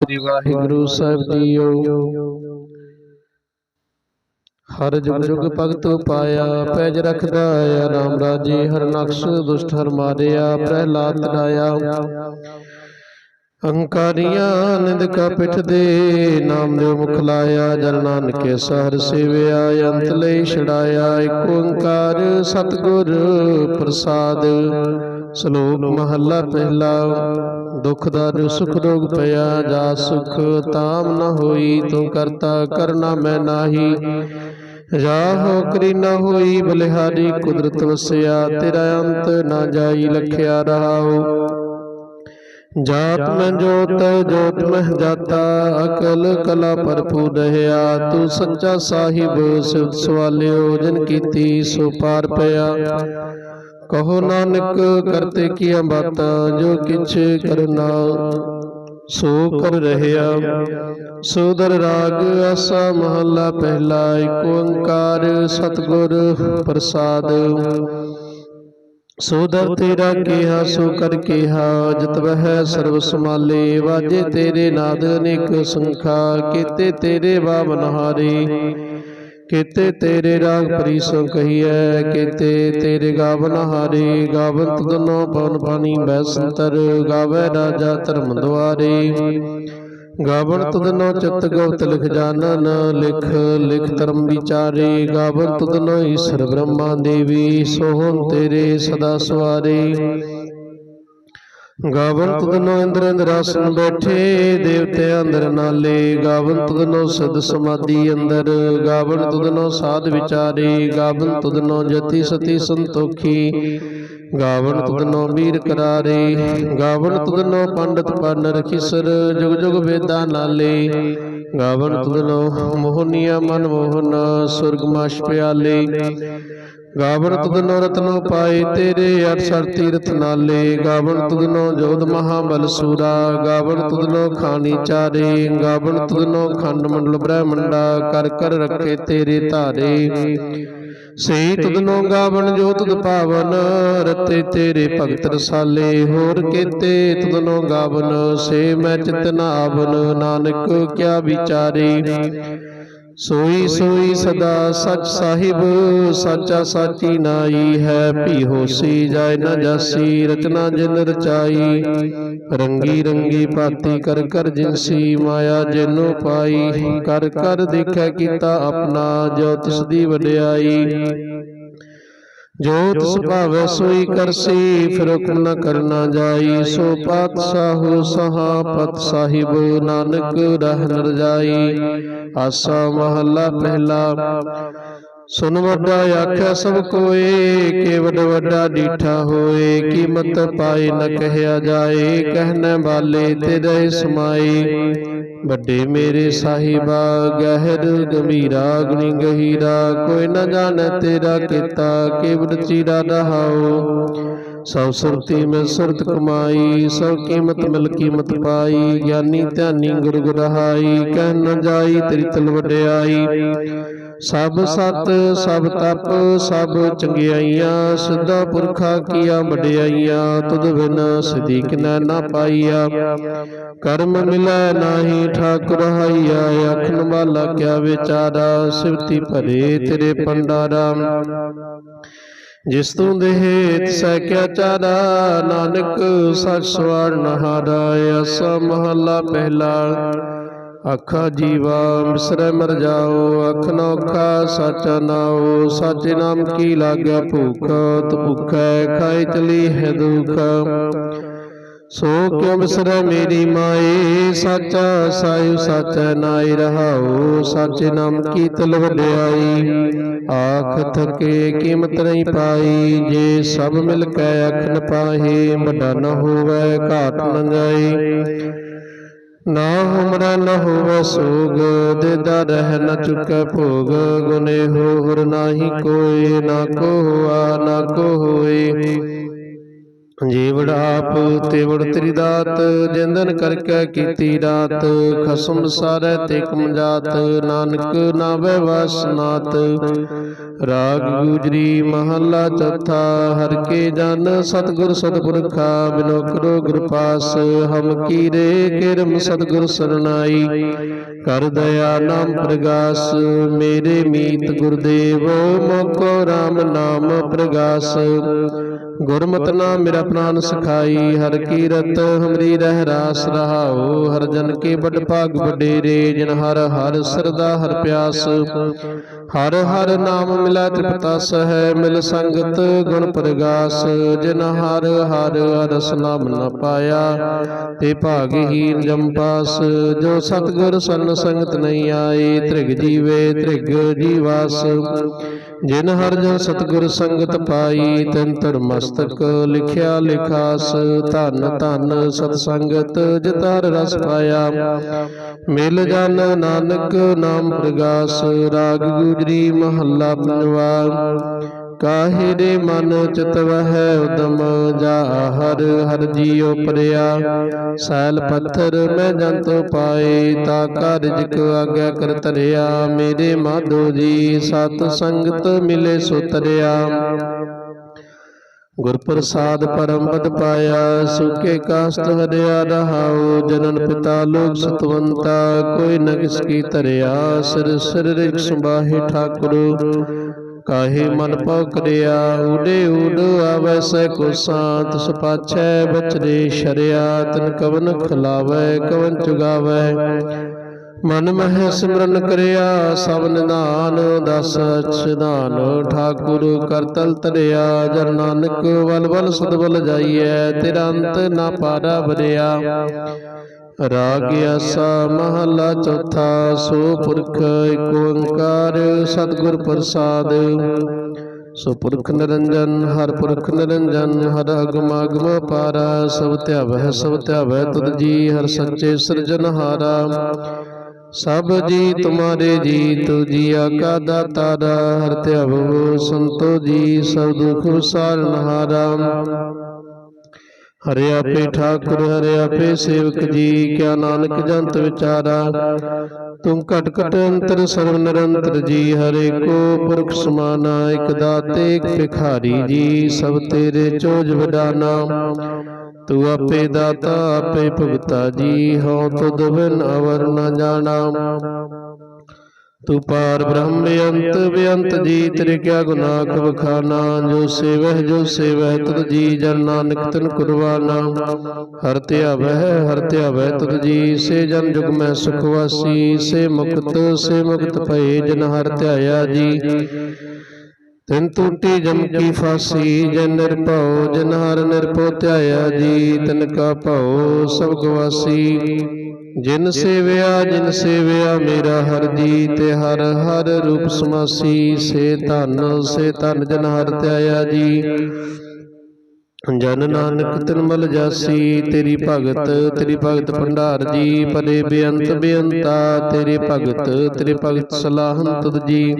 ਸ੍ਰੀ ਵਾਹਿਗੁਰੂ ਸਾਹਿਬ JIO. ਹਰ ਜੁਗ ਜੁਗ ਭਗਤ ਪਾਇਆ ਪੈਜ ਰਖਦਾ ਆ ਰਾਮ ਰਾਜੇ ਹਰ ਨਕਸ਼ ਦੁਸ਼ਟ ਹਰ ਮਾਰਿਆ ਪ੍ਰਹਿਲਾਦ ਤੜਾਇਆ ਅਹੰਕਾਰੀਆਂ ਨਿੰਦਕਾ ਪਿਠ ਦੇ ਨਾਮ ਦੇ ਮੁਖ ਲਾਇਆ ਜਨ ਨਾਨਕੇ ਸਹਰ ਸੇਵਿਆ ਅੰਤ ਲਈ ਛੜਾਇਆ ਏਕ ਓੰਕਾਰ ਸਤਿਗੁਰ ਪ੍ਰਸਾਦ। ਸ਼ਲੋਕ ਮਹੱਲਾ ਪਹਿਲਾ, ਦੁਖ ਦਰ ਸੁਖ ਰੋਗ ਪਿਆ ਜਾ ਸੁਖ, ਤਾਮ ਨ ਹੋਈ ਤੂੰ ਕਰਤਾ ਕਰਨਾ ਮੈਂ ਨਾਹੀ। ਰਾਹੋ ਕਰੀ ਨ ਹੋਈ ਬਲਿਹਾਰੀ, ਕੁਦਰਤ ਵਸਿਆ ਤੇਰਾ ਅੰਤ ਨਾ ਜਾਈ ਲਖਿਆ ਰਹਾਓ ਜਾਤ ਮੈਂ ਜੋਤ ਜੋਤ ਮਹਿ ਜਾਤਾ, ਅਕਲ ਕਲਾ ਭਰਪੂਰ ਰਹਿਆ। ਤੂੰ ਸੱਚਾ ਸਾਹਿਬ, ਸਿਵ ਸਵਾਲਿਓ, ਜਨ ਕੀਤੀ ਸੋ ਪਾਰ ਪਿਆ। ਕਹੋ ਨਾਨਕ ਕਰਤੇ ਕੀਆਂ ਬਾਤਾਂ ਜੋ ਕਿਛ ਕਰਨਾ। ਸੋ ਕਰ ਰਹਿਆ। ਸੋਦਰ ਰਾਗ ਆਸਾ ਮਹੱਲਾ ਪਹਿਲਾ ਏਕ ਓੰਕਾਰ ਸਤਿਗੁਰ ਪ੍ਰਸਾਦ। ਸੋਦਰ ਤੇਰਾ ਕੀਹਾ ਸੋ ਕਰ ਕੀਹਾ। ਜਿਤ ਵਹਿ ਸਰਬ ਸਮਾਲੇ ਵਾਜੇ ਤੇਰੇ ਨਾਦ ਅਨੇਕ ਸੰਖਾ। ਕੀਤੇ ਤੇਰੇ ਬਾਵਨ ਹਾਰੇ ਕੀਤੇ ਤੇਰੇ ਰਾਗ ਪਰੀਸੋ ਕਹੀਐ, ਕੀਤੇ ਤੇਰੇ ਗਾਵਨ ਹਾਰੇ ਗਾਵਨ ਤੁਧਨੋ ਪਵਨ ਪਾਣੀ ਬੈਸੰਤਰ ਗਾਵੇ ਰਾਜਾ ਧਰਮ ਦੁਆਰੇ। ਗਾਵਨ ਤੁਧਨੋ ਚਿਤ ਗਉਤ ਲਿਖ ਜਾਣਨ ਲਿਖ ਲਿਖ ਧਰਮ ਵਿਚਾਰੇ। ਗਾਵਨ ਤੁਦਨੋ ਈਸ਼ਰ ਬ੍ਰਹਮਾ ਦੇਵੀ, ਸੋਹਣ ਤੇਰੇ ਸਦਾ ਸਵਾਰੇ। ਗਾਵਨ ਤੁਧਨੋ ਇੰਦਰ ਇੰਦਰਾਸਨ ਬੈਠੇ, ਦੇਵਤੇ ਅੰਦਰ ਨਾਲੇ। ਗਾਵਨ ਤੁਧਨੋ ਸਦ ਸਮਾਧੀ ਅੰਦਰ। ਗਾਵਨ ਤੁਧਨੋ ਸਾਧ ਵਿਚਾਰੇ। ਗਾਵਨ ਤੁਧਨੋ ਜਤੀ ਸਤੀ ਸੰਤੋਖੀ। ਗਾਵਨ ਤੁਧਨੋ ਵੀਰ ਕਰਾਰੇ। ਗਾਵਨ ਤੁਧਨੋ ਪੰਡਤ ਪਨ ਰਖਿਸਰ। ਜੁਗ ਜੁਗ ਵੇਦਾਂ ਨਾਲੇ। ਗਾਵਨ ਤੁਧਨੋ ਮੋਹਨੀਆ ਮਨ ਮੋਹਨ। ਸੁਰਗ ਮਾਸ਼ ਪਿਆਲੇ। ਗਾਵਨ ਤੁਧਨੋ ਰਤਨੋ ਪਾਏ ਤੇਰੇ ਅਰਸਰ ਤੀਰਥ ਨਾਲੇ। ਗਾਵਨ ਤੁਧਨੋ ਜੋਧ ਮਹਾਬਲ ਸੂਰਾ। ਗਾਵਨ ਤੁਧਨੋ ਖਾਨੀ ਚਾਰੇ। ਗਾਵਨ ਤੁਧਨੋ ਖੰਡ ਮੰਡਲ ਬ੍ਰਹਮੰਡਾ। ਕਰ ਕਰ ਰੱਖੇ ਤੇਰੇ ਧਾਰੇ। ਸਹੀ ਤੁਧਨੋ ਗਾਵਨ ਜੋ ਤੁਧ ਪਾਵਨ ਰਤੇ ਤੇਰੇ ਭਗਤ ਰਸਾਲੇ ਹੋਰ ਕੀਤੇ ਤੁਧਨੋ ਗਾਵਨ ਸੇ ਮੈਂ ਚਿਤ ਨ ਆਵਨ ਨਾਨਕ ਕਿਆ ਵਿਚਾਰੇ ਸੋਈ ਸੋਈ ਸਦਾ ਸਚ ਸਾਹਿਬ ਸਾਚਾ ਸਾਚੀ ਨਾਈ ਹੈ ਭੀ ਹੋਸੀ ਜਾਇ ਨ ਜਾਸੀ ਰਚਨਾ ਜਿਨ ਰਚਾਈ। ਰੰਗੀ ਰੰਗੀ ਭਾਤੀ ਕਰ ਕਰ ਜਿਨਸੀ ਮਾਇਆ ਜਿਨੋ ਪਾਈ। ਕਰ ਕਰ ਦੇਖੈ ਕੀਤਾ ਆਪਣਾ ਜੋ ਤਿਸ ਦੀ ਵਡਿਆਈ। ਜੋ ਤਿਸ ਭਾਵੈ ਸੋਈ ਕਰਸੀ ਫਿਰ ਹੁਕਮ ਨ ਕਰਨਾ ਜਾਈ। ਸੋ ਪਾਤਸ਼ਾਹੂ ਸਹਾ ਪਤ ਸਾਹਿਬ ਨਾਨਕ ਰਹਿ ਨਰ ਜਾਈ। ਆਸਾ ਮਹੱਲਾ ਪਹਿਲਾ। ਸੁਨ ਵੱਡਾ ਆਖਿਆ ਸਭ ਕੋਏ ਕੇ ਵੱਡ ਵੱਡਾ ਡੀਠਾ ਹੋਏ ਕੀਮਤ ਪਾਏ ਨ ਕਹਿਆ ਜਾਏ ਕਹਿਣੇ ਵਾਲੇ ਤੇਰੇ ਸਮਾਈ ਵੱਡੇ ਮੇਰੇ ਸਾਹਿਬਾ ਗਹਿਰ ਗੰਭੀਰਾ ਗੁਣੀ ਗਹੀਰਾ ਕੋਈ ਨ ਜਾਣੈ ਤੇਰਾ ਕੀਤਾ ਕੇਵਲ ਚੀਰਾ ਰਹਾਉ ਸਭ ਸੁਰਤੀ ਮੈਂ ਸੁਰਤ ਕਮਾਈ, ਸਭ ਕੀਮਤ ਮਿਲ ਕੀਮਤ ਪਾਈ, ਗਿਆਨੀ ਧਿਆਨੀ ਗੁਰ ਗੁਰਹਾਈ, ਕਹਿ ਨ ਜਾਈ ਤੇਰੀ ਤਲ ਵਡਿਆਈ। ਸਭ ਸਤ, ਸਭ ਤਪ, ਸਭ ਚੰਗਿਆਈਆਂ, ਸਿੱਧਾ ਪੁਰਖਾ ਕੀਆ ਵਡਿਆਈਆਂ, ਤੁਧ ਬਿਨ ਸਦੀਕ ਨੈ ਨਾ ਪਾਈਆ। ਕਰਮ ਮਿਲੈ ਨਾਹੀ ਠਾਕੁਰ ਹਾਈਆ, ਆਖਣ ਵਾਲਾ ਕਿਆ ਵਿਚਾਰਾ, ਸਿਵਤੀ ਭਰੇ ਤੇਰੇ ਪੰਡਾਰਾ ਜਿਸ ਤੂੰ ਦੇਹ ਤਿਸੈ ਕਿਆ ਚਾਰਾ ਨਾਨਕ ਸਚ ਸਵਾਰ ਨਹਾਰਾ ਅਸਾ ਮਹੱਲਾ ਪਹਿਲਾ ਆਖਾ ਜੀਵਾ ਮਿਸਰੈ ਮਰ ਜਾਓ ਅੱਖ ਨੋਖਾ ਸਾਚਾ ਨਾਉ ਸਾਚੇ ਨਾਮ ਕੀ ਲਾਗਿਆ ਭੂਖ ਤ ਭੁਖੈ ਖਾਏ ਚਲੀ ਹੈ ਦੁਖ। ਸੋ ਕਿਉ ਬਿਸਰੈ ਮੇਰੀ ਮਾਏ? ਸਾਚਾ ਸਾਇ ਸਾਚੈ ਨਾਈ ਰਹਾਉ, ਸਾਚੇ ਨਾਮ ਕੀ ਤਲ ਵਡਿਆਈ ਆਖ ਥਕੇ ਕੀਮਤ ਨਹੀਂ ਪਾਈ, ਜੇ ਸਭ ਮਿਲ ਕੇ ਅੱਖ ਨ ਪਾਹੇ, ਵੱਡਾ ਨ ਹੋਵੇ ਘਾਟ ਨ ਜਾਈ ਨਾ ਹੁਮਰਾ ਨ ਹੋਵੇ ਸੋਗ ਦੇਦਾ ਰਹਿ ਨ ਚੁਕੈ ਭੋਗ। ਗੁਨੇ ਹੋਰ ਨਾਹੀ ਕੋਈ ਨਾ ਕੋ ਹੋਆ, ਨਾ ਕੋ ਹੋਏ। ਜੀਵੜ ਆਪ ਤੇਵੜ ਤੇਰੀ ਦਾਤ ਜਿੰਦਨ ਕਰਕੇ ਕੀਤੀ ਰਾਤ ਖਸਮ ਸਾਰੈ ਤੇ ਕਮਜਾਤ ਨਾਨਕ ਨਾਵੇ ਵਾਸਨਾਤ ਰਾਗ ਗੁਜਰੀ ਮਹੱਲਾ ਚੌਥਾ ਹਰ ਕੇ ਜਨ ਸਤਿਗੁਰ ਸਤਿਪੁਰਖਾ ਬਿਨੋ ਕਰੋ ਗੁਰ ਪਾਸ ਹਮ ਕੀਰੇ ਕਿਰਮ ਸਤਿਗੁਰ ਸਰਨਾਈ ਕਰ ਦਇਆ ਨਾਮ ਪ੍ਰਗਾਸ ਮੇਰੇ ਮੀਤ ਗੁਰਦੇਵ ਮੋਕੋ RAM ਨਾਮ ਪ੍ਰਗਾਸ। ਗੁਰਮਤਿ ਨਾਮ ਮੇਰਾ ਪ੍ਰਾਨ ਸਖਾਈ, ਹਰ ਕੀਰਤ ਹਮਰੀ ਰਹਿ ਰਾਸ ਰਹਾਉ, ਹਰ ਜਨ ਕੇ ਬੜ ਭਾਗ ਵਡੇਰੇ, ਜਿਨ ਹਰ ਹਰ ਸਰਦਾ ਹਰ ਪਿਆਸ। ਹਰ ਹਰ ਨਾਮ ਮਿਲਾ ਤ੍ਰਿਪਤਾ ਸਹਿ, ਮਿਲ ਸੰਗਤ ਗੁਣ ਪ੍ਰਗਾਸ। ਜਿਨ ਹਰ ਹਰ ਰਸ ਨਾਮ ਨ ਪਾਇਆ, ਤੇ ਭਾਗਹੀਨ ਜੰਪਾਸ ਜੋ ਸਤਗੁਰ ਸਰਨ ਸੰਗਤ ਨਹੀਂ ਆਏ, ਤ੍ਰਿਗ ਜੀਵੇ ਤ੍ਰਿਗ ਜੀਵਾਸ। ਜਿਨ ਹਰ ਜਨ ਸਤਗੁਰ ਸੰਗਤ ਪਾਈ, ਤਨ ਧਰ ਮਸਤਕ ਲਿਖਿਆ ਲਿਖਾਸ, ਧਨ ਧਨ ਸਤ ਸੰਗਤ ਜਿਤਾਰ ਰਸ ਪਾਇਆ। ਮਿਲ ਜਨ ਨਾਨਕ ਨਾਮ ਪ੍ਰਗਾਸ, ਰਾਗ ਗੁਜਰੀ ਮਹੱਲਾ ਪੰਜਵਾ ਕਾਹੇ ਦੇ ਮਨ ਚਿਤ ਵਹਿ ਉਦਮ? ਜਾ ਹਰ ਹਰ ਜੀਉ ਪਰਿਆ। ਸੈਲ ਪੱਥਰ ਮੈਂ ਜੰਤ ਪਾਏ, ਤਾ ਕਾਰਜ ਕੋ ਆਗਿਆ ਕਰ ਤਰਿਆ ਮੇਰੇ ਮਾਧੋ ਜੀ, ਸਤ ਸੰਗਤ ਮਿਲੇ ਸੋ ਤਰਿਆ ਗੁਰ ਪ੍ਰਸਾਦ ਪਰਮ ਪਦ ਪਾਇਆ ਸੁਕੇ ਕਾਸਤ ਹਰਿਆ ਰਹਾਉ। ਜਨਨ ਪਿਤਾ ਲੋਕ ਸਤਵੰਤਾ, ਕੋਈ ਨ ਕਿਸ ਕੀ ਧਰਿਆ। ਸਿਰ ਸਿਰ ਰਿਕ ਸੁਬਾਹੇ ਠਾਕੁਰ। ਕਾਹੇ ਮਨ ਪਉ ਕਰਿਆ ਉਡੇ ਉਡ ਆਵੈ ਕੋ ਸਾਤ ਸੁਪਾਛੈ ਬਚਰੇ ਸ਼ਰਿਆ। ਤਨ ਕਵਨ ਖਲਾਵੈ, ਕਵਨ ਚੁਗਾਵੈ। ਮਨ ਮਹਿ ਸਿਮਰਨ ਕਰਿਆ, ਸਭ ਨਿਧਾਨ ਦਸ ਅਛਦਾਨ ਠਾਕੁਰ ਕਰਤਲ ਤਰਿਆ ਜਨ ਨਾਨਕ ਵਲ ਵਲ ਸਦਬਲ ਜਾਈਐ ਤੇਰਾ ਅੰਤ ਨਾ ਪਾਰਾ ਬਰਿਆ ਰਾਗ ਆਸਾ ਮਹਲਾ ਚੌਥਾ ਸੋ ਪੁਰਖ ਏਕ ਓੰਕਾਰ ਸਤਿਗੁਰ ਪ੍ਰਸਾਦ। ਸੋ ਪੁਰਖ ਨਿਰੰਜਨ ਹਰ ਪੁਰਖ ਨਿਰੰਜਨ ਹਰ ਅਗਮ ਅਗਮ ਪਾਰਾ ਸਭ ਧਿਆਵੈ ਸਭ ਧਿਆਵੈ ਤੁਧ ਜੀ ਹਰ ਸੱਚੇ ਸਿਰਜਨਹਾਰਾ ਸਭ ਜੀ ਤੁਮਾਰੇ ਜੀ ਤੂ ਜੀਆ ਕਾ ਦਾਤਾਰਾ ਹਰ ਧਿਆਵੋ ਸੰਤੋ ਜੀ ਸਭ ਦੁਖ ਵਿਸਾਰਨਹਾਰਾ ਹਰੇ ਆਪੇ ਠਾਕੁਰ ਹਰੇ ਆਪੇ ਸੇਵਕ ਜੀ ਕਿਆ ਨਾਨਕ ਜੰਤ ਵਿਚਾਰਾ। ਤੁਮ ਘਟ ਘਟ ਅੰਤਰ ਸਰਵ ਨਿਰੰਤਰ ਜੀ ਹਰੇ ਕੋ ਪੁਰਖ ਸਮਾਨਾ ਇਕ ਦਾਤੇ ਇਕ ਭਿਖਾਰੀ ਜੀ ਸਭ ਤੇਰੇ ਚੋਜ ਵਡਾਨਾ। ਤੂੰ ਆਪੇ ਦਾਤਾ ਆਪੇ ਭਗਤਾ ਜੀ ਹਉ ਤੁਧ ਬਿਨ ਅਵਰ ਨ ਜਾਣਾ। ਤੂੰ ਪਾਰ ਬ੍ਰਹਮ ਅੰਤ ਬੇਅੰਤ ਜੀ, ਤੇਰੇ ਕਿਆ ਗੁਨਾਹ ਬਖਾਨਾ ਜੋ ਸੇਵਹਿ ਜੋ ਸੇਵਹਿ ਤੁਧ ਜੀ, ਜਨ ਨਾਨਕ ਤਨ ਕੁਰਬਾਨਾ। ਹਰ ਧਿਆਵਹਿ ਹਰ ਧਿਆਵਹਿ ਤੁਧ ਜੀ, ਸੇ ਜਨ ਜੁਗ ਮੈਂ ਸੁਖ ਵਾਸੀ। ਸੇ ਮੁਕਤ ਸੇ ਮੁਕਤ ਭਏ, ਜਨ ਹਰ ਧਿਆਇਆ ਜੀ। ਤਿੰਨ ਟੂਟੀ ਜਮ ਕੀ ਫਾਸੀ, ਜਨ ਨਿਰਭਉ, ਜਨ ਹਰ ਨਿਰਭਉ ਧਿਆਇਆ ਜੀ। ਤਨ ਕਾ ਭਉ, ਸਭ ਗਵਾਸੀ। ਜਿਨ ਸੇਵਿਆ ਜਿਨ ਸੇਵਿਆ ਮੇਰਾ ਹਰ ਜੀ ਤੇ ਹਰ ਹਰ ਰੂਪ ਸਮਾਸੀ। ਸੇ ਧਨ ਸੇ ਧਨ ਜਨ ਹਰ ਧਿਆਇਆ ਜੀ। ਜਨ ਨਾਨਕ ਤਿਨ ਮਲ ਜਾਸੀ, ਤੇਰੀ ਭਗਤ ਤੇਰੀ ਭਗਤ ਭੰਡਾਰ ਜੀ ਪਰੇ ਬੇਅੰਤ ਬੇਅੰਤਾ, ਤੇਰੇ ਭਗਤ ਤੇਰੇ ਭਗਤ ਸਲਾਹਨ ਤੁਧ ਜੀ।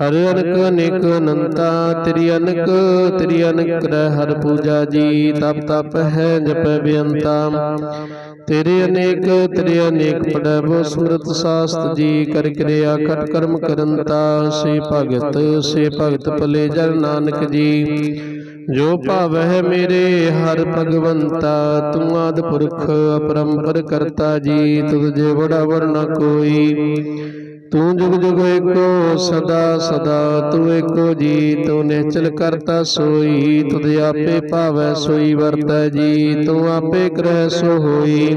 ਹਰ ਅਨਕ ਅਨੇਕ ਅਨੰਤਾ, ਤੇਰੀ ਅਨਕ ਤੇਰੀ ਅਨਕ ਰਹਿ ਹਰ ਪੂਜਾ ਜੀ, ਤਪ ਤਪ ਹੈ ਜਪੈ ਬੇਅੰਤਾ। ਤੇਰੇ ਅਨੇਕ ਤੇਰੇ ਅਨੇਕ ਪੜੈ ਬੋ ਸੁਰਤ ਸਾਸਤ ਜੀ, ਕਰ ਕਿਰਿਆ ਖਟ ਕਰਮ ਕਰੰਤਾ। ਸੇ ਭਗਤ ਸੇ ਭਗਤ ਭਲੇ ਜਨ ਨਾਨਕ ਜੀ। ਜੋ ਭਾਵਹਿ ਮੇਰੇ ਹਰ ਭਗਵੰਤਾ ਤੂੰ ਆਦ ਪੁਰਖ ਅਪਰੰਪਰ ਕਰਤਾ ਜੀ ਤੁਧ ਜੇ ਬੜਾ ਵਰਨਾ ਕੋਈ। ਤੂੰ ਜੁਗ ਜੁਗ ਏਕੋ ਸਦਾ ਸਦਾ ਤੂੰ ਏਕੋ ਜੀ ਤੂੰ ਨਿਚਲ ਕਰਤਾ ਸੋਈ। ਤੁਧ ਆਪੇ ਭਾਵੈ ਸੋਈ ਵਰਤੈ ਜੀ ਤੂੰ ਆਪੇ ਕਰਹਿ ਸੋ ਹੋਈ।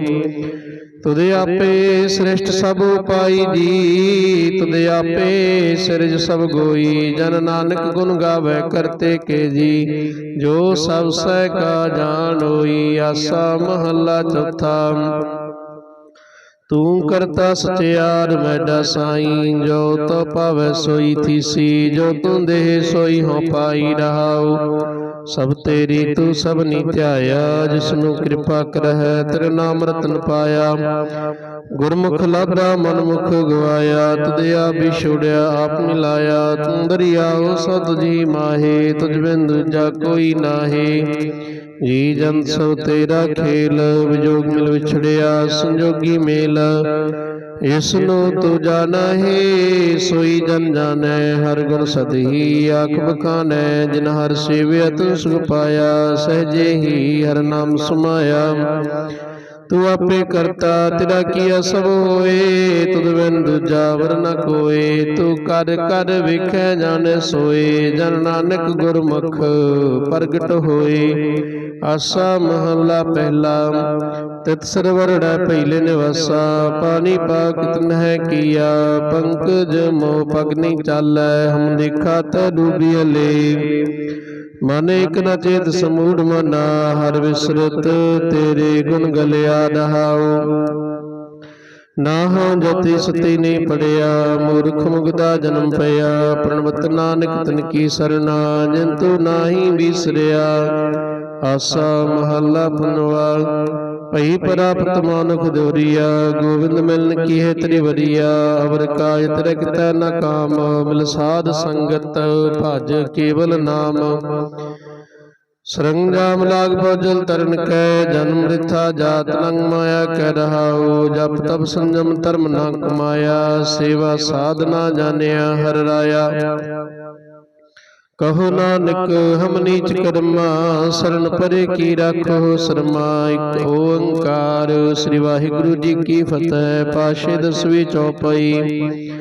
ਤੁਧ ਆਪੇ ਸ੍ਰਿਸ਼ਟ ਸਭ ਉਪਾਈ ਜੀ ਤੁਧ ਆਪੇ ਸਿਰਜ ਸਭ ਗੋਈ। ਜਨ ਨਾਨਕ ਗੁਣ ਗਾਵੇ ਕਰਤੇ ਕੇ ਜੀ, ਜੋ ਸਭ ਸਹਿ ਕਾ ਜਾਣ ਹੋਈ, ਆਸਾ ਮਹੱਲਾ ਚੌਥਾ। ਤੂੰ ਕਰਤਾ ਸਚਿਆਰ ਮੈਡਾ ਸਾਈ, ਜੋ ਤੋ ਪਾਵੈ ਸੋਈ ਥੀਸੀ, ਜੋ ਤੂੰ ਦੇਹ ਸੋਈ ਹੋ ਪਾਈ ਰਹਾਉ। ਸਭ ਤੇਰੀ ਤੂੰ ਸਭ ਨੀ ਧਿਆਇਆ, ਜਿਸਨੂੰ ਕਿਰਪਾ ਕਰਹਿ, ਤੇਰੇ ਨਾਮ ਰਤਨ ਪਾਇਆ। ਗੁਰਮੁਖ ਲਾਭਾ, ਮਨਮੁਖ ਗਵਾਇਆ ਤੁਧ ਆਪ ਵਿਛੋੜਿਆ ਆਪ ਮਿਲਾਇਆ। ਤੂੰ ਦਰਿਆਉ ਸਤ ਜੀ ਮਾਹੇ, ਤੁਝ ਬਿੰਦ ਜਾ ਕੋਈ ਨਾਹੀ। ਜੀ ਜਨ ਸੋ ਤੇਰਾ ਖੇਲ, ਵਿਜੋਗ ਮਿਲ ਵਿਛੜਿਆ, ਸੰਜੋਗੀ ਮੇਲ। ਇਸ ਨੂੰ ਤੂੰ ਜਾਣਹਿ ਸੋਈ ਜਨ ਜਾਣੈ, ਹਰ ਗੁਣ ਸਦਹੀ ਆਖ ਬਖਾਨੈ, ਜਿਨ ਹਰ ਸੇਵਿਆ ਤੂੰ ਸੁਖ ਪਾਇਆ, ਸਹਜੇ ਹੀ ਹਰ ਨਾਮ ਸਮਾਇਆ। ਤੂੰ ਆਪੇ ਕਰਤਾ, ਤੇਰਾ ਕੀਆ ਸਭ ਹੋਏ, ਤੁਧ ਬਿਨ ਦੂਜਾ ਵਰ ਨ ਕੋਏ। ਤੂੰ ਕਰ ਕਰ ਵੇਖੈ ਜਾਣੈ ਸੋਏ, ਜਨ ਨਾਨਕ ਗੁਰਮੁਖ ਪ੍ਰਗਟ ਹੋਏ। ਆਸਾ ਮਹਲਾ ਪਹਿਲਾ, ਤਿਤ ਸਰਵਰੜਾ ਪਹਿਲੇ ਨਿਵਾਸਾ, ਪਾਣੀ ਪਾਕ ਤਨਹਿ ਕੀਆ, ਪੰਕਜ ਮੋ ਪਗਨੀ ਚਾਲੈ, ਹਮ ਦੇਖਾ ਤ ਡੂਬੀਲੇ ਮਨ ਇਕ ਨ ਚੇਤ ਸਮੂੜ ਮਨਾ, ਹਰ ਵਿਸਰਤ ਤੇਰੇ ਗੁਣ ਗਲਿਆ ਰਹਾਉ ਨਾ ਹਾਂ ਜਤੀ ਸਤੀ ਨਹੀਂ ਪੜਿਆ ਮੂਰਖ ਮੁਗਦਾ ਜਨਮ ਪਿਆ ਪ੍ਰਣਵਤ ਨਾਨਕ ਤਨ ਕੀ ਸਰਣਾ ਜਿਨ ਤੂੰ ਨਾਹੀ ਵਿਸਰਿਆ ਆਸਾ ਮਹੱਲਾ ਪਨਵਾ ਭਈ ਪ੍ਰਾਪਤ ਮਾਨੁਖ ਦੋਰੀਆ ਗੋਬਿੰਦ ਮਿਲਨ ਕੀ ਹੈ ਤੇਰੀ ਵਰੀਆ। ਅਵਰ ਕਾਜ ਤੇਰੇ ਕਿਤੈ ਨ ਕਾਮ ਮਿਲ ਸਾਧ ਸੰਗਤ ਭਜ ਕੇਵਲ ਨਾਮ। ਸਰੰਗਾਮ ਲਾਗ ਭੋਜਲ ਤਰਨ ਕੈ ਜਨਮ ਰਿਥਾ ਜਾਤ ਨੰਗ ਮਾਇਆ ਕਹਿ ਰਹਾਉ, ਜਪ ਤਪ ਸੰਜਮ ਧਰਮ ਨਾ ਕਮਾਇਆ, ਸੇਵਾ ਸਾਧਨਾ ਜਾਣਿਆ ਹਰ ਰਾਇਆ। ਕਹੋ ਨਾਨਕ, ਹਮ ਨੀਚ ਕਰਮਾ, ਸਰਨ ਪਰੇ ਕੀ ਰਾਖੋ ਸਰਮਾ, ਇਕ ਓੰਕਾਰ, ਸ੍ਰੀ ਵਾਹਿਗੁਰੂ ਜੀ ਕੀ ਫਤਿਹ, ਪਾਸ਼ੇ ਦਸਵੀਂ ਚੌਪਈ।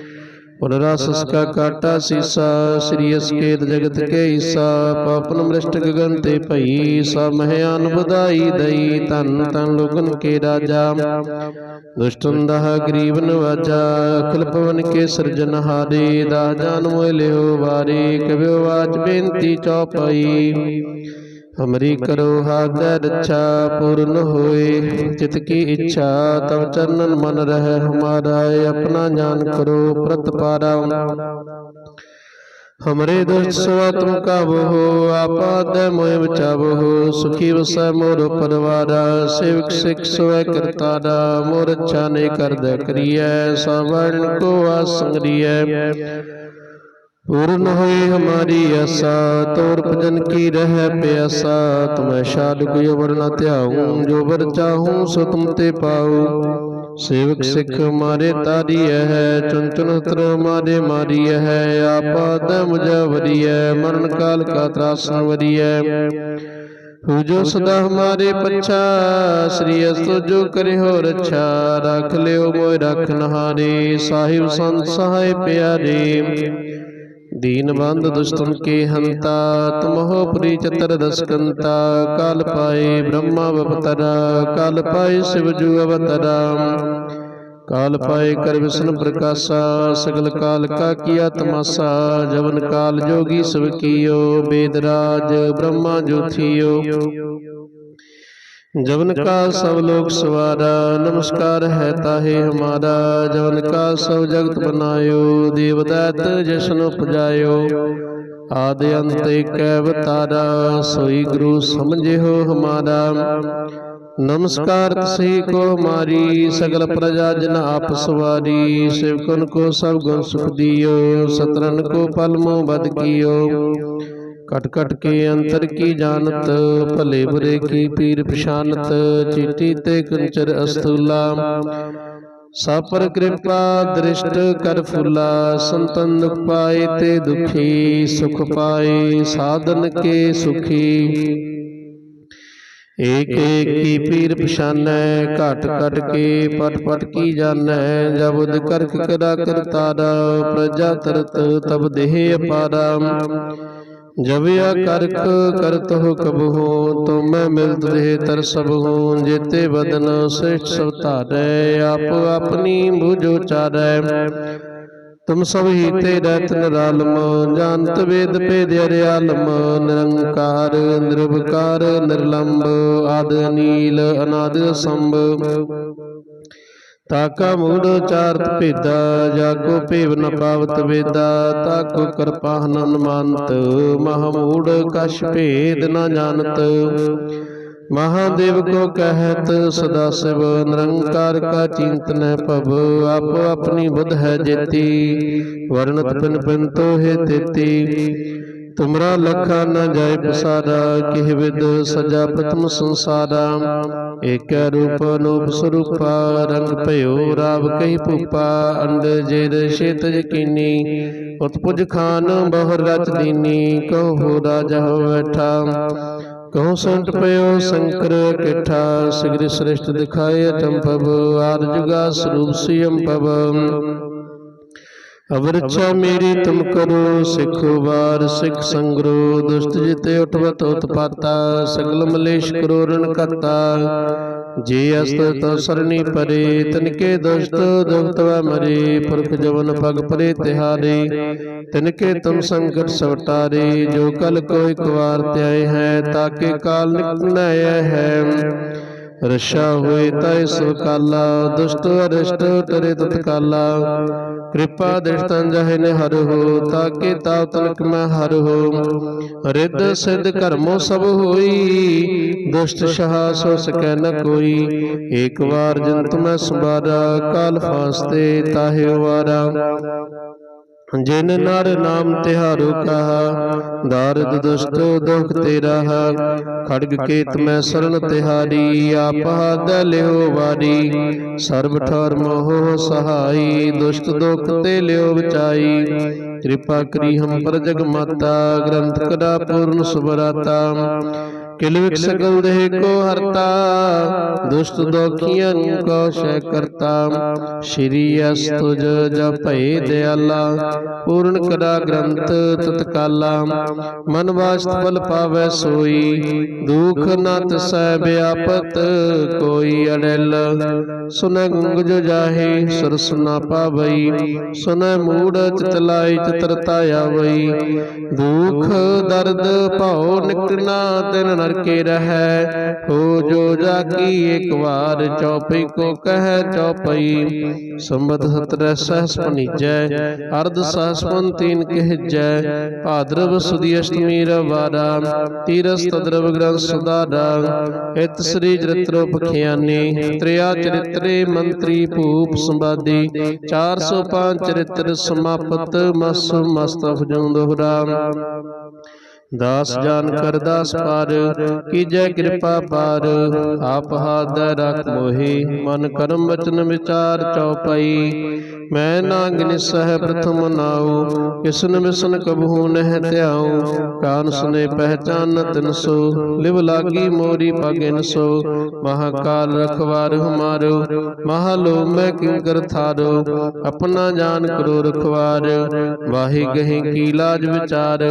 ਪੁਨ ਰਸ ਕਾ ਕਾਟਾ ਸੀਸਾ, ਸ੍ਰੀ ਅਸਕੇਤ ਜਗਤ ਕੇ ਈਸਾ, ਪਾਪਨ ਮ੍ਰਿਸ਼ਟ ਗਗਨ ਤੇ ਭਈ ਸਮਹਿਆਨ ਬੁਧਾਈ ਦਈ ਤਨ ਤਨ ਲੋਗਨ ਕੇ ਰਾਜਾ। ਦੁਸ਼ਟਨ ਦਹ ਗਰੀਬ ਨਵਾਜਾ, ਅਖਿਲ ਪਵਨ ਕੇ ਸਿਰਜਨਹਾਰੇ ਦਾ ਜਾਨ ਮੋਇ ਲਿਓ ਵਾਰੇ ਕਬਿਓ ਵਾਚ ਬੇਨਤੀ ਚੌਪਈ। ਹਮਰੀ ਕਰੋ ਹਾਦਰ ਰੱਛਾ ਪੂਰਨ ਹੋਏ। ਚਿਤ ਕੀ ਇੱਛਾ, ਤਵ ਚਰਨਨ ਮਨ ਰਹਿ। ਹਮਾਰਾ ਆਪਣਾ ਜਾਨ ਕਰੋ ਪ੍ਰਤਪਾਰਾ ਹਮਰੇ ਦੁਸ਼ਟ ਸਵਾ ਤੁਮ ਕਾਬੋ ਆਪਾਦ ਮੋਇ ਹੋ। ਸੁਖੀ ਵਸੈ ਮੋਰ ਪਰਵਾਰਾ, ਸੇਵਕ ਸਿਖ ਸੋਇ ਕਰਤਾਰਾ। ਮੋਰ ਅੱਛਾ ਨੇ ਕਰਦਾ ਕਰੀਐ ਸਵਰਨ ਕੋ ਆਸੰਗਰੀਐ ਪੂਰਨ ਹੋਈ ਹਮਾਰੀ ਆਸਾ, ਤੋਰ ਭਜਨ ਕੀ ਰਹਿ ਪਿਆਸਾ। ਤੁਮੈ ਛਾੜ ਕੋਈ ਵਰ ਨ ਧਿਆਉ, ਜੋ ਵਰ ਚਾਹੂੰ ਸੋ ਤੁਮ ਤੇ ਪਾਉ। ਸੇਵਕ ਸਿੱਖ ਮਾਰੇ ਤਾਰੀਐ ਹੈ ਚੁਨ ਚੁਨ ਤਰ ਮਾਰੇ ਮਾਰੀਐ ਹੈ ਆਪਾਦ ਮੁਝਾ ਵਰੀਐ ਮਰਨ ਕਾਲ ਕਾ ਤਰਾਸਨ ਵਰੀਐ। ਹੋ ਜੋ ਸਦਾ ਹਮਾਰੇ ਪੱਛਾ, ਸ੍ਰੀ ਅਸਤੁ ਜੋ ਕਰੇ ਹੋ ਰੱਛਾ। ਰੱਖ ਲਿਓ ਮੋਇ ਰੱਖਨ ਹਾਰੇ ਸਾਹਿਬ ਸੰਤ ਸਹਾਇ ਪਿਆਰੇ। दीन बंद दुष्टन के हंता तुमहो पुरी चतर दस्कंता काल पाए ब्रह्मा अवतरा काल पाए शिवजू अवतरा काल पाए कर विष्णु प्रकाशा सगल काल का किया तमाशा जवन काल जोगी सब कियो वेदराज ब्रह्मा ज्योतियो जवन का सब लोग सवारा नमस्कार है ताहे हमारा जवन का सब जगत बनायो देवदैत जशन उपजायो आदि अंत एक अवतारा सोई गुरु समझे हो हमारा नमस्कार तसी को हमारी सगल प्रजा जन आप सवारी सेवकन को सब गुण सुख दियो सतरन को पलमो बद कियो ਕਟ ਕਟ ਕੇ ਅੰਤਰ ਕੀ ਜਾਣਤ, ਭਲੇ ਬੁਰੇ ਕੀ ਪੀਰ ਪਛਾਨਤ, ਚੀਟੀ ਤੇ ਕੰਚਰ ਅਸਤੂਲਾ ਸਭ ਪਰ ਕਿਰਪਾ ਦ੍ਰਿਸ਼ਟ ਕਰ ਫੁਲਾ, ਸੰਤਨ ਦੁਖ ਪਾਏ ਤੇ ਦੁਖੀ, ਸੁਖ ਪਾਏ, ਸਾਧਨ ਕੇ ਸੁਖੀ। ਏਕ ਏਕ ਕੀ ਪੀਰ ਪਛਾਨੈ ਘਟ ਘਟ ਕੇ ਪਟ ਪਟ ਕੀ ਜਾਣੈ ਜਬਦ ਕਰਕ ਕਰਾ ਕਰਤਾਰਾ, ਪ੍ਰਜਾ ਤਰਤ ਤਬ ਦੇਹ ਅਪਾਰਾ। ਜਬ ਆ ਕਰਖ ਕਰਤ ਹੋ ਕਬਹੂ ਤੁਮੈ ਮਿਲਤ ਦੇਹ ਤਰ ਸਭ ਹੂੰ ਜੇਤੇ ਬਦਨ ਸ੍ਰਿਸ਼ਟ ਸਭ ਧਾਰੈ ਆਪ ਆਪਣੀ ਬੁਝੋ ਚਾਰੈ। ਤੁਮ ਸਭ ਹੀ ਤੇ ਰਤ ਨਿਰਾਲਮ ਜਾਣਤ ਵੇਦ ਭੇਦ ਅਰਿਆਲਮ ਨਿਰੰਕਾਰ ਨਿਰਭਕਾਰ ਨਿਰਲੰਬ ਆਦ ਅਨੀਲ ਅਨਾਦ ਸੰਭ ਤਾਕਾ ਮੂੜ ਚਾਰਤ ਭੇਦਾ ਜਾਗੋ ਭੇਵ ਨ ਪਾਵਤ ਵੇਦਾ ਤਾਕੋ ਕਿਰਪਾ ਹਨਨ ਮੰਤ ਮਹਮੂੜ ਕਛ ਭੇਦ ਨ ਜਾਣਤ। ਮਹਾਦੇਵ ਕੋ ਕਹਿਤ, ਸਦਾ ਸਿਵ ਨਿਰੰਕਾਰ ਕਾ ਚਿੰਤਨ ਭਵ, ਆਪ ਆਪਣੀ ਬੁੱਧ ਹੈ ਜੇਤੀ, ਵਰਣਤ ਪਿਨ ਪਿਨ ਤੋਹੇ ਤੇਤੀ। ਤੁਮਰਾ ਲਖਾ ਨ ਜਾਏ ਪਸਾਰਾ ਕਿਹ ਵਿਦ ਸਜਾ ਪ੍ਰਥਮ ਸੰਸਾਰਾ। ਏਕੈ ਰੂਪ ਅਨੂਪ ਸਰੂਪਾ, ਰੰਗ ਭਇਓ ਰਾਵ ਕਹੀ ਭੂਪਾ ਅੰਡ ਜੇਦ ਸ਼ੇਤ ਯਕੀਨੀ। ਉਤਪੁਜ ਖਾਨ ਬਹੁਰ ਰਚ ਦੀਨੀ ਕਹੋ ਰਾਜਾ ਹੋ ਬੈਠਾ ਕਹੋ ਸੰਤ ਪਇਓ ਸ਼ੰਕਰ ਕਿਠਾ, ਸਿਗਰ ਸ੍ਰਿਸ਼ਟ ਦਿਖਾਏ ਅਚੰਭਵ, ਆਦ ਜੁਗਾ ਸਰੂਪ ਸਿਯੰ ਭਵ। ਅਵਰਛਾ ਮੇਰੀ ਤੁਮ ਕਰੋ ਸਿੱਖ ਵਾਰ ਸਿੱਖ ਸੰਗਰੋ ਦੁਸ਼ਟ ਜਿਤੇ ਉਠਵਤ ਉਤਪਾਤਾ ਸਗਲ ਮਲੇਸ਼ ਕਰੋ ਰਣ ਕਰਤਾ ਜੇ ਅਸਤ ਤੋ ਸਰਣੀ ਪਰੇ ਤਨਕੇ ਦੁਸ਼ਟ ਦੁਖਤ ਵੈ ਮਰੇ ਪੁਰਖ ਜਵਨ ਪਗ ਪਰੇ ਤਿਹਾਰੇ। ਤਿਨਕੇ ਤੁਮ ਸੰਕਟ ਸਵਟਾਰੇ ਜੋ ਕਲ ਕੋ ਇਕ ਵਾਰ ਧਿਆਏ ਹੈ ਤਾਕੇ ਕਾਲ ਨਿਕਣਾਇਆ ਹੈ। ਰਸ਼ਾ ਹੋਏ ਤੈ ਸੋ ਕਾਲਾ ਦੁਸ਼ਟ ਅਰਿਸ਼ਟ ਤਰੇ ਤਤਕਾਲਾ ਕਿਰਪਾ ਦ੍ਰਿਸ਼ਟੰ ਜਹ ਨੇ ਹਰ ਹੋ ਤਾਕੇ ਤਾਪ ਤਨਕ ਮੈਂ ਹਰ ਹੋ। ਰਿੱਧ ਸਿੱਧ ਕਰਮੋ ਸਭ ਹੋਈ, ਦੁਸ਼ਟ ਸ਼ਹਾ ਸੋ ਸਕੈ ਨ ਕੋਈ। ਏਕ ਵਾਰ ਜੰਤ ਮੈਂ ਸੰਭਾਰਾ, ਕਾਲ ਫਾਸਤੇ ਤਾਹਿ ਵਾਰਾ। ਜਿਨ ਨਰ ਨਾਮ ਤਿਹਾਰੋ ਕਹਾ ਦਾਰਦ ਦੁਸ਼ਟ ਦੁਖ ਤੇਰਾ ਖੜਗ ਕੇਤ ਮੈਂ ਸਰਨ ਤਿਹਾਰੀ ਆਪ ਹਦ ਲਿਓ ਵਾਰੀ। ਸਰਬ ਠਾਰ ਮੋਹ ਸਹਾਈ ਦੁਸ਼ਟ ਦੁਖ ਤੇ ਲਿਓ ਬਚਾਈ। ਕਿਰਪਾ ਕਰੀ ਹਮ ਪਰ ਜਗ ਮਾਤਾ ਗ੍ਰੰਥ ਕਦਾ ਪੂਰਨ ਸੁਭਰਾਤਾ। ਕਿਲ ਵਿਕ ਸਕਲ ਦੇਹ ਕੋ ਹਰਤਾ ਦੁਸ਼ਟ ਦੋਖੀਆਂ ਕੋ ਸ਼ੈ ਕਰਤਾ। ਸ਼੍ਰੀ ਅਸਤੁਜ ਜਪੈ ਦਿਆਲਾ। ਪੂਰਨ ਕਰਾ ਗ੍ਰੰਥ ਤਤਕਾਲਾ ਮਨ ਵਾਸਤ ਫਲ ਪਾਵੈ ਸੋਈ। ਦੁਖ ਨਾ ਤਸੈ ਵਿਆਪਤ ਕੋਈ ਅੜਲ। ਸੁਨੈ ਗੁੰਗ ਜੋ ਜਾਹੇ ਸੁਰਸ ਨਾ ਪਾਵਈ। ਸੁਨੈ ਮੂੜ ਚਿਤ ਲਾਈ ਚਿਤਰਤਾ ਆਵਈ। ਦੁਖ ਦਰਦ ਭਉ ਨਿਕਣਾ ਤਿਨ ਨਰਕੇ ਰਹੈ। ਹੋ ਜੋ ਜਾ ਕੀ ਇੱਕ ਵਾਰ ਚੌਪਈ ਕੋ ਕਹਿ ਚੌਪਈ। ਸੰਬਤ ਸਤਰੈ ਸਹਸ ਪਨੀਜੈ ਅਰਧ ਸਹਸਪਨ ਤੀਨ ਕਹਿਜੈ। ਭਾਦਰਵ ਸੁਦੀ ਅਸ਼ਟਮੀ ਰਵਾਰਾ, ਤੀਰਸ ਤਦਰਵ ਗ੍ਰੰਥ ਸੁਦਾਰਾ। ਇਤ ਸ੍ਰੀ ਚਰਿਤ੍ਰੋ ਪਖਿਆਨੀ, ਤ੍ਰਿਆ ਚਰਿਤਰੇ ਮੰਤਰੀ ਭੂਪ ਸੰਵਾਦੀ 405 ਚਰਿਤ੍ਰ ਸਮਾਪਤ, ਮਸ ਮਸਤਫ ਜਉ ਦੋਹਰਾ। ਦਾਸ ਜਾਨ ਕਰ ਦਾਸ ਪਾਰ ਕੀਜੈ ਕਿਰਪਾ ਪਾਰ, ਆਪ ਹਾਥ ਰਖ ਮੋਹੀ, ਮਨ ਕਰਮ ਬਚਨ ਵਿਚਾਰ ਚਉਪਈ ਮੈਂ ਨਾਂਗ ਨਿਸਹਿ ਪ੍ਰਥਮ ਨਾਉ, ਕਿਸਨ ਮਿਸਨ ਕਬਹੂ ਨਹਿ ਧਿਆਉ, ਕਾਨ ਸੁਨੇ ਪਹਿਚਾਨ ਤਿਨ ਸੋ, ਲਿਵ ਲਾਗੀ ਮੋਰੀ ਪਗਿਨ ਸੋ। ਮਹਾਕਾਲ ਰਖਵਾਰ ਹਮਾਰੋ, ਮਹਾਲੋ ਮੈਂ ਕਿੰਕਰ ਥਾਰੋ, ਆਪਣਾ ਜਾਨ ਕਰੋ ਰਖਵਾਰ। ਵਾਹੀ ਗਹੀ ਕੀ ਲਾਜ ਵਿਚਾਰ,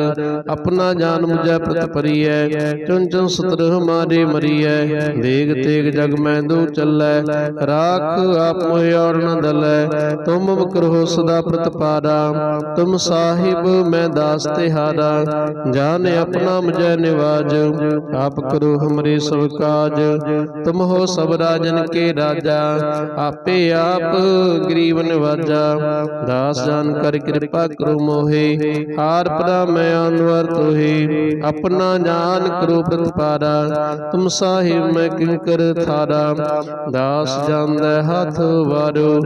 ਆਪਣਾ ਜਾਨ ਮੁਝੈ ਪ੍ਰਤ ਪਰੀਐ ਚੁਨ ਚੁਨ ਸਤਰ ਹਮਾਰੇ ਮਰੀਐ। ਦੇਗ ਤੇਗ ਜਗ ਮੈਂ ਦੂ ਚੱਲੈ। ਰਾਖ ਆਪ ਮੋਹਿ ਔਰ ਨ ਦਲੈ। ਤੁਮ ਕਰੋ ਸਦਾ ਪ੍ਰਤਪਾਰਾ ਤੁਮ ਸਾਹਿਬ ਮੈਂ ਦਾਸ ਤਿਹਾਰਾ ਜਾਨ ਆਪਣਾ ਮੁਝੈ ਨਿਵਾਜ। ਆਪ ਕਰੋ ਹਮਰੇ ਸਭ ਕਾਜ। ਤੁਮ ਹੋ ਸਭ ਰਾਜਨ ਕੇ ਰਾਜਾ। ਆਪੇ ਆਪ ਗਰੀਬ ਨਿਵਾਜਾ। ਦਾਸ ਜਾਨ ਕਰ ਕਿਰਪਾ ਕਰੋ ਮੋਹੇ। ਹਾਰ ਪਰਾ ਮੈਂ ਅਨਵਰ ਤੋਹੇ ਆਪਣਾ ਜਾਨ ਕਰੋ ਪ੍ਰਤਪਾਰਾ। ਤੁਮ ਸਾਹਿਬ ਮੈਂ ਕਿੰਕਰ ਥਾਰਾ? ਦਾਸ ਜਾਂਦੈ ਹੱਥ ਵਾਰੋ।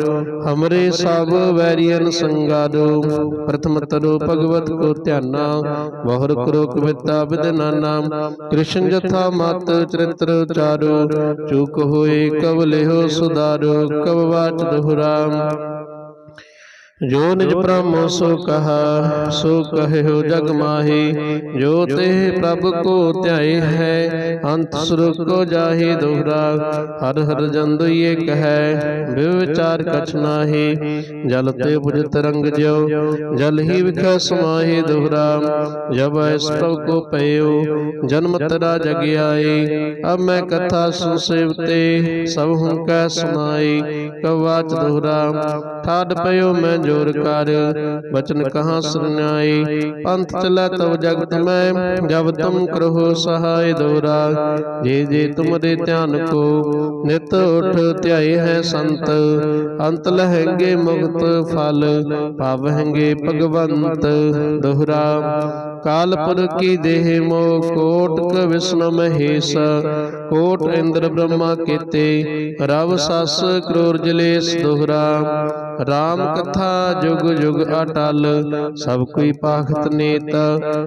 ਹਮਰੇ ਸਭ ਵੈਰੀਅਨ ਸੰਗਾਰੋ। ਪ੍ਰਥਮ ਤਰੋ ਭਗਵਤ ਕੋ ਧਿਆਨਾ। ਮੋਹਰ ਕਰੋ ਕਵਿਤਾ ਵਿਦਨਾਨਾ। ਕ੍ਰਿਸ਼ਨ ਜਥਾ ਮਤ ਚਰਿਤ੍ਰ ਉਚਾਰੋ। ਚੁਕ ਹੋਏ ਕਵ ਲਿਓ ਸੁਧਾਰੋ। ਕਵ ਵਾਚ ਦੋਹਰਾਮ ਜੋ ਨਿਜ ਬ੍ਰਹਮ ਸੋ ਕਹਾ ਸੋ ਕਹਿਓ ਜਗ ਮਾਹੀ। ਜੋ ਤੇ ਪ੍ਰਭ ਕੋ ਧਿਆਏ ਹੈ ਅੰਤ ਸੁਰ ਕੋ ਜਾਹੀ ਦੋਹਰਾ। ਹਰ ਹਰ ਜੰਦ ਇਹ ਕਹੈ ਵਿਵਚਾਰ ਕਛ ਨਾਹੀ। ਜਲ ਤੇ ਬੁਝ ਤਰੰਗ ਜਿਉ ਜਲ ਹੀ ਵਿਖੈ ਸਮਾਹੀ ਦੋਹਰਾ। ਜਬ ਇਸ ਪ੍ਰਭ ਕੋ ਪਇਓ ਜਨਮ ਤਰਾ ਜਗ ਆਏ ਅਬ ਮੈਂ ਕਥਾ ਸੁਨ ਸੇਵਤੇ ਸਭ ਹੂੰ ਕੈ ਸਮਾਈ ਕਵਾਚ ਦੋਹਰਾ। ਠਾਡ ਪਇਓ ਮੈਂ ਜੋਰ ਕਰ ਬਚਨ ਕਹਾਂ ਸਰਨਾਈ ਪੰਥ ਚਲੈ ਤਵ ਜਗਤ ਮੈਂ, ਜਬ ਤੁਮ ਕਰੋ ਸਹਾਇ ਦੋਰਾ। ਜੇ ਜੇ ਤੁਮਰੇ ਧਿਆਨ ਕੋ ਨਿਤ ਉਠ ਧਿਆਏ ਹੈ ਸੰਤ, ਅੰਤ ਲਹਿੰਗੇ ਮੁਕਤ ਫਲ, ਪਾਵਹਿੰਗੇ ਭਗਵੰਤ ਦੋਹਰਾ। ਕਾਲਪੁਰ ਕੀ ਦੇਹ ਮੋ ਕੋਟਕ ਵਿਸ਼ਨ ਮਹੇਸ਼। ਕੋਟ ਇੰਦਰ ਬ੍ਰਹਮਾ ਕੀਤੇ, ਰਵ ਸਸ ਕਰੋਰ ਜਲੇਸ ਦੋਹਰਾ। ਰਾਮ ਕਥਾ ਜੁਗ ਜੁਗ ਅਟਲ, ਸਭ ਕੋਈ ਪਾਖਤ ਨੇਤ,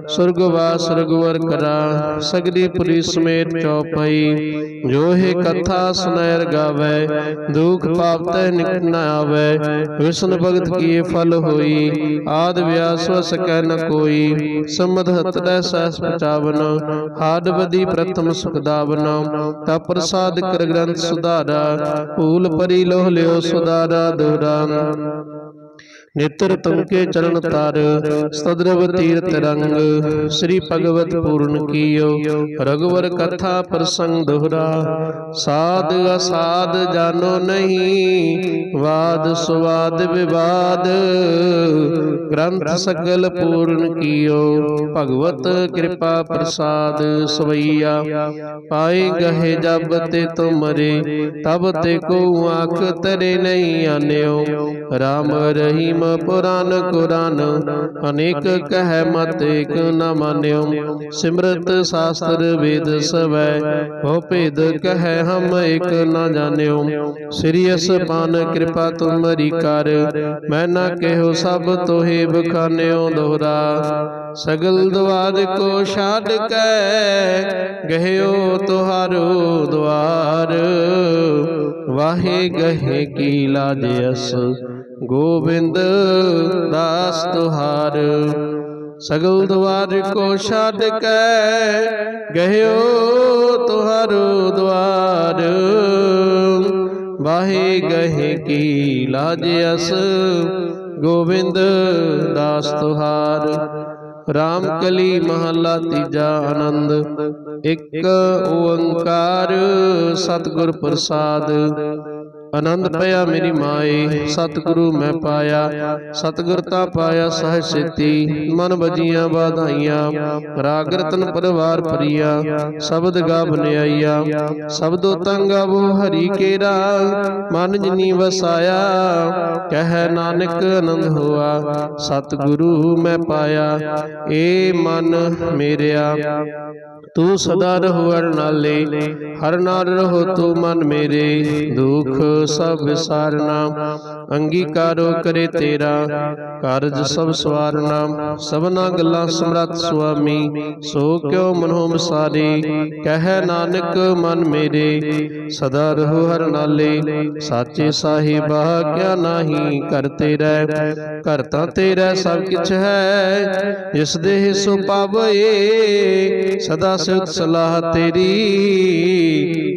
ਸੁਰਗ ਵਾਸ ਰਗਵਰ ਕਰਾ ਸਗਰੀ ਪੁਰੀ ਸਮੇਤ ਚੌਪਈ, ਜੋ ਹੈ ਕਥਾ ਸੁਨੈਰ ਗਾਵੇ, ਦੁਖ ਪਾਪ ਤੈ ਨਿਕਟ ਨ ਆਵੇ, ਵਿਸ਼ਨ ਭਗਤ ਕੀ ਫਲ ਹੋਈ, ਆਦ ਵਿਆਸ ਵਸ ਕੈ ਨ ਕੋਈ ਸਮਧ ਹਤ ਦੈ ਸਹਿਸ ਪਚਾਵਨ, ਹਾਡ ਬਦੀ ਪ੍ਰਥਮ ਸੁਖਦਾਵਨ ਤਾ ਪ੍ਰਸਾਦ ਕਰ ਗ੍ਰੰਥ ਸੁਧਾਰਾ, ਭੂਲ ਪਰੀ ਲੋਹ ਲਿਓ ਸੁਧਾਰਾ ਦੋਹਰਾ। ਨੇਤਰ ਤੁਮਕੇ ਚਰਨ ਤਾਰ ਸਤਦਰਵ ਤੀਰਤ ਰੰਗ, ਸ੍ਰੀ ਭਗਵਤ ਪੂਰਨ ਕੀਓ ਰਗਵਰ ਕਥਾ ਪ੍ਰਸੰਗ ਦੋਹਰਾ, ਸਾਧ ਅਸਾਧ ਜਾਨੋ ਨਹੀਂ, ਵਾਦ ਸੁਵਾਦ ਵਿਵਾਦ, ਗ੍ਰੰਥ ਸਗਲ ਪੂਰਨ ਕੀਓ, ਭਗਵਤ ਕਿਰਪਾ ਪ੍ਰਸਾਦ ਸਵਈਆ, ਪਾਏ ਗਹੇ ਜਬ ਤੇ ਤੁਮਰੇ ਤਬ ਤੇ ਕੋ ਆਖ ਤਰੇ ਨਹੀਂ ਆਨਿਓ RAM ਰਹੀਮ ਪੁਰਾਨ ਕੁਰਾਨ, ਅਨੇਕ ਕਹਿ ਮਤ ਏਕ ਨ ਮਾਨਿਓ। ਸਿਮਰਤ ਸ਼ਾਸਤਰ ਵੇਦ ਸਵੈ ਹੋ ਭੇਦ ਕਹਿ ਹਮ ਏਕ ਨ ਜਾਣਿਓ। ਸ੍ਰੀ ਅਸਪਾਨ ਕਿਰਪਾ ਤੁਮਰੀ ਕਰ, ਮੈਂ ਨਾ ਕਹਿਓ ਸਭ ਤੋਹੇ ਬਖਾਨਿਓ ਦੋਹਰਾ। ਸਗਲ ਦਵਾਰ ਕੋ ਛਾੜ ਕੈ, ਗਹਿਓ ਤੁਹਾਰੋ ਦਵਾਰ ਵਾਹੇ ਗਹਿ ਕੀ ਲਾਜ ਅਸ ਗੋਬਿੰਦ ਦਾਸ ਤੁਹਾਰ, ਸਗਲ ਦਵਾਰ ਕੋ ਛਾੜ ਕੈ, ਗਹਿਓ ਤੁਹਾਰੋ ਦਵਾਰ। ਵਾਹੇ ਗਹਿ ਕੀ ਲਾਜ ਅਸ, ਗੋਬਿੰਦ ਦਾਸ ਤੁਹਾਰ। ਰਾਮ ਕਲੀ ਮਹੱਲਾ ਤੀਜਾ ਆਨੰਦ, ਇੱਕ ਓੰਕਾਰ ਸਤਿਗੁਰ ਪ੍ਰਸਾਦ। ਆਨੰਦ ਪਿਆ ਮੇਰੀ ਮਾਏ ਸਤਿਗੁਰੂ ਮੈਂ ਪਾਇਆ ਸਤਿਗੁਰ ਤਾ ਪਾਇਆ ਸਹਿਜ ਸਿੱਤੀ ਮਨ ਬਜੀਆਂ ਵਾਧਾਈਆਂ ਰਾਗ ਰਤਨ ਪਰਵਾਰ ਪ੍ਰੀਆ ਸ਼ਬਦ ਗਾ ਬਨਿਆਈਆ ਸ਼ਬਦੋ ਤੰਗਾ ਉਹ ਹਰੀ ਕੇਰਾ ਮਨ ਜਿਨੀ ਵਸਾਇਆ ਕਹਿ ਨਾਨਕ ਆਨੰਦ ਹੋਆ ਸਤਿਗੁਰੂ ਮੈਂ ਪਾਇਆ ਏ ਮਨ ਮੇਰਿਆ ਤੂੰ ਸਦਾ ਰਹੋ ਹਰ ਨਾਲੇ ਹਰ ਨਾਲ ਰਹੋ ਤੂੰ ਮਨ ਮੇਰੇ ਦੁਖ ਸਭ ਵਿਸਾਰਨਾ ਅੰਗੀਕਾਰੋ ਕਰੇ ਤੇਰਾ। ਕਾਰਜ ਸਭ ਸਵਾਰਨਾ ਸਭਨਾ ਗੱਲਾਂ ਸਮਰੱਥ ਸੁਆਮੀ। ਸੋ ਕਿਉ ਮਨੋ ਮਸਾਰੇ, ਕਹਿ ਨਾਨਕ ਮਨ ਮੇਰੇ। ਸਦਾ ਰਹੋ ਹਰ ਨਾਲੇ, ਸਾਚੇ ਸਾਹਿਬਾ ਕਿਆ ਨਾਹੀ ਕਰ ਤੇਰਾ ਘਰ ਤਾਂ ਤੇਰਾ ਸਭ ਕਿਛ ਹੈ, ਜਿਸ ਦੇ ਸੋ ਪਾਵੇ ਸਦਾ ਸਿਧ ਸਲਾਹ ਤੇਰੀ।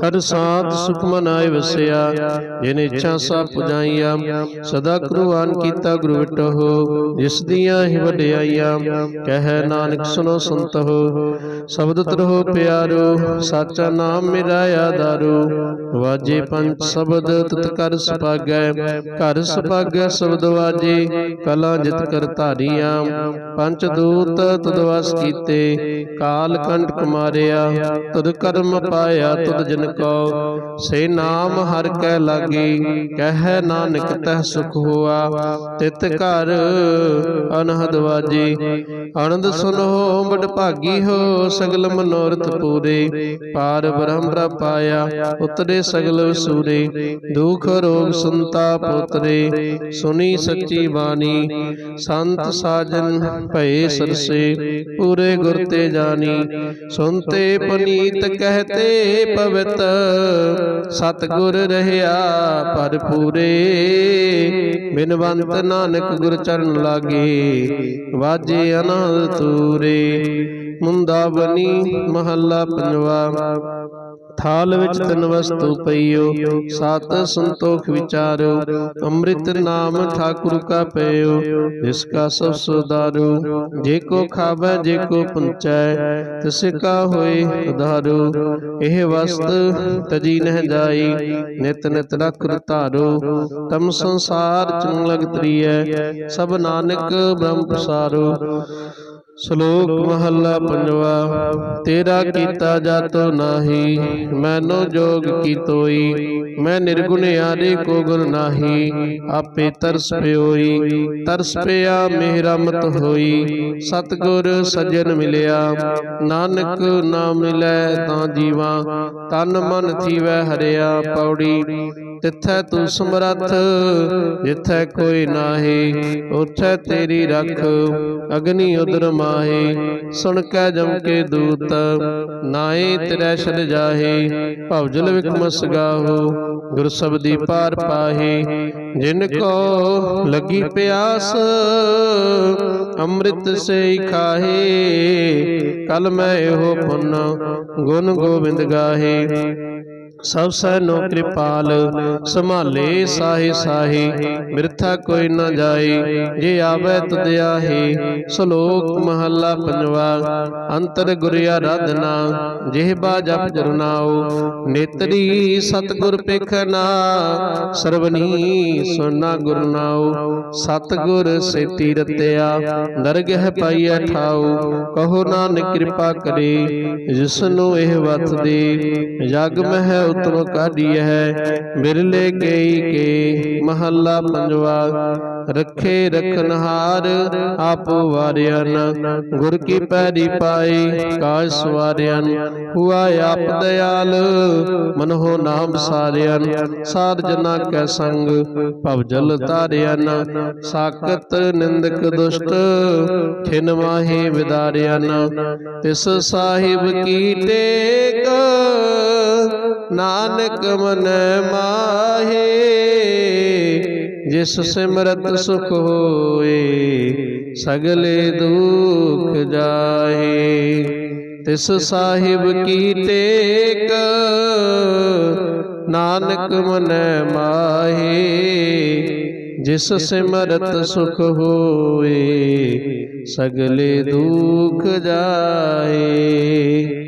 ਕਰ ਸਾਥ ਸੁਖਮਨ ਮਨਾਏ ਵਸਿਆ, ਜਿਨ ਇੱਛਾ ਸਭ ਪੁਜਾਈਆ, ਸਦਾ ਕੁਰਬਾਨ ਕੀਤਾ ਗੁਰੂ ਵਿਟਹੁ, ਜਿਸ ਦੀਆਂ ਹੀ ਵਡਿਆਈਆਂ, ਕਹਿ ਨਾਨਕ ਸੁਨੋ ਸੰਤਹੁ ਸ਼ਬਦ ਤਰਹੁ ਪਿਆਰੋ, ਸਾਚਾ ਨਾਮ ਮੇਰਾ ਆਧਾਰੋ ਵਾਜੇ ਪੰਜ ਸ਼ਬਦ ਤਤ ਕਰ ਸੁਭਾਗੈ, ਘਰ ਸੁਭਾਗੈ ਸ਼ਬਦ ਵਾਜੇ, ਕਲਾ ਜਿਤ ਕਰ ਧਾਰੀਆਂ, ਪੰਜ ਦੂਤ ਤਦਵਸ ਕੀਤੇ, ਕਾਲ ਕੰਟਕ ਮਾਰਿਆ ਤਦ ਕਰਮ ਪਾਇਆ, ਤਦ ਜਨ ਕੋ ਸੇ ਨਾਮ ਹਰ ਕੈ ਲਾਗੀ, ਕਹਿ ਨਾਨਕ ਤਹ ਸੁਖ ਹੋਆ। ਤਿਤ ਘਰ ਅਨਹਦ ਵਾਜੀ ਆਨੰਦ ਸੁਨੋ ਬੜ ਭਾਗੀ ਹੋ ਸਗਲ ਮਨੋਰਥ ਪੂਰੇ। ਪਾਰ ਬ੍ਰਹਮ ਪਾਇਆ, ਉਤਰੇ ਸਗਲ ਵਸੂਰੇ ਦੁਖ ਰੋਗ ਸੰਤਾਪ ਉਤਰੇ ਸੁਨੀ ਸੱਚੀ ਬਾਣੀ। ਸੰਤ ਸਾਜਨ ਭਏ ਸਰਸੇ, ਪੂਰੇ ਗੁਰ ਤੇ ਜਾਣੀ। ਸੁਨਤੇ ਪਨੀਤ ਕਹਤੇ ਪਵਿੱਤ ਸਤਗੁਰ ਰਹਿਆ ਪਰ ਪੂਰੇ ਬਿਨਵੰਤ ਨਾਨਕ ਗੁਰ ਚਰਨ ਲਾਗੇ, ਵਾਜੇ ਅਨੰਦ ਤੂਰੇ ਮੁੰਦਾਵਨੀ ਮਹੱਲਾ ਪੰਜਵਾ ਥਾਲ ਵਿੱਚ ਤਿੰਨ ਵਸਤੂ ਪਈਓ ਸਤ ਸੰਤੋਖ ਵਿਚਾਰੋ ਅੰਮ੍ਰਿਤ ਨਾਮ ਠਾਕੁਰ ਕਾ ਪਇਓ ਜਿਸ ਕਾ ਸਭ ਸੁਦਾਰੂ ਜੇ ਕੋ ਖਾਵੇ ਜੇ ਕੋ ਪੁੰਚੈ ਤਿਸ ਕਾ ਹੋਏ ਉਧਾਰੂ ਇਹ ਵਸਤ ਤਜੀ ਨਹਿ ਜਾਈ ਨਿਤ ਨਿਤ ਰਖ ਧਾਰੋ ਤਮ ਸੰਸਾਰ ਚੁੰਗ ਲਗ ਤਰੀਐ ਸਭ ਨਾਨਕ ਬ੍ਰਹਮ ਪ੍ਰਸਾਰੋ ਸ਼ਲੋਕ ਮਹੱਲਾ ਪੰਜਵਾ। ਤੇਰਾ ਕੀਤਾ ਜਾਤੋ ਨਾਹੀ ਮੈਨੋ ਜੋਗ ਕੀ ਤੋਈ? ਮੈਂ ਨਿਰਗੁਣਿਆਰੇ ਕੋ ਗੁਣ ਨਾਹੀ ਆਪੇ ਤਰਸ ਪਿਓਈ। ਤਰਸ ਪਿਆ ਮਿਹਰਮਤ ਹੋਈ। ਸਤਗੁਰ ਸਜਣ ਮਿਲਿਆ। ਨਾਨਕ ਨਾ ਮਿਲੈ ਤਾਂ ਜੀਵਾ। ਤਨ ਮਨ ਥੀਵੈ ਹਰਿਆ ਪੌੜੀ। ਤਿੱਥੈ ਤੂੰ ਸਮਰੱਥ ਜਿੱਥੈ ਕੋਈ ਨਾਹੀ ਉਥੈ ਤੇਰੀ ਰਖ। ਅਗਨੀ ਉਦਰ ਮਾਹੀ ਸੁਣ ਕੈ ਜਮ ਕੇ ਦੂਤ ਨਾਏ ਤੇਰੇ ਛਲ ਜਾਹੇ ਭਵਜਲ ਵਿਕਮਸ ਗਾਹੋ, ਗੁਰ ਸਬਦੀ ਪਾਰ ਪਾਹੇ, ਜਿਨ ਕੋ ਲੱਗੀ ਪਿਆਸ, ਅੰਮ੍ਰਿਤ ਸੇ ਖਾਹੇ, ਕਲ ਮੈਂ ਇਹੋ ਪੁੰਨ, ਗੁਣ ਗੋਬਿੰਦ ਗਾਹੇ ਸਭ ਸੈਨੋ ਕਿਰਪਾਲ ਸੰਭਾਲੇ ਸਾਹੇ ਸਾਹੇ ਮਿਰਥਾ ਕੋਈ ਨਾ ਜਾਏ ਜੇ ਆਵੇ ਤੁਧ ਆਹੇ ਸ਼ਲੋਕ ਮਹੱਲਾ ਪੰਜਵਾ ਅੰਤਰ ਗੁਰ ਆਰਾਧਨਾ ਜਿਹਬਾ ਜਪ ਜਰਨਾਓ ਨੇਤਰੀ ਸਤਗੁਰ ਪੇਖਨਾ ਸਰਵਨੀ ਸੁਨਾ ਗੁਰ ਨਾਉ ਸਤਗੁਰ ਸੇਤੀ ਰਤਿਆ ਦਰਗਹਿ ਪਾਈਐ ਠਾਉ ਕਹੋ ਨਾਨਕ ਕਿਰਪਾ ਕਰੇ ਜਿਸ ਨੂੰ ਇਹ ਵਤ ਦੇ ਜਗ ਮਹਿ ਉਤਮ ਕਾਢੀਐ ਬਿਰਲੇ ਕੇਈ ਕੇ ਮਹੱਲਾ ਪੰਜਵਾ। ਰੱਖੇ ਰਖਨਹਾਰ ਆਪ ਵਾਰਿਆਨ ਗੁਰ ਕੀ ਪੈਰੀ ਪਾਈ ਕਾਜ ਸਵਾਰਿਆਨ ਹੁਆ ਆਪ ਦਇਆਲ ਮਨਹੁ ਨਾਮ ਸਾਰਿਆਨ ਸਾਧ ਜਨਾ ਕੈ ਸੰਗ, ਭਵ ਜਲ ਤਾਰਿਆਨ ਸਾਕਤ ਨਿੰਦਕ ਦੁਸ਼ਟ, ਖਿਨ ਮਾਹੇ ਵਿਦਾਰਿਆਨ ਤਿਸ ਸਾਹਿਬ ਕੀ ਟੇਕ ਨਾਨਕ ਮਨ ਮਾਹੇ, ਜਿਸ ਸਿਮਰਤ ਸੁਖ ਹੋਏ, ਸਗਲੇ ਦੁਖ ਜਾਏ ਤਿਸ ਸਾਹਿਬ ਕੀ ਟੇਕ ਨਾਨਕ ਮਨ ਮਾਹੇ, ਜਿਸ ਸਿਮਰਤ ਸੁਖ ਹੋਏ, ਸਗਲੇ ਦੁਖ ਜਾਏ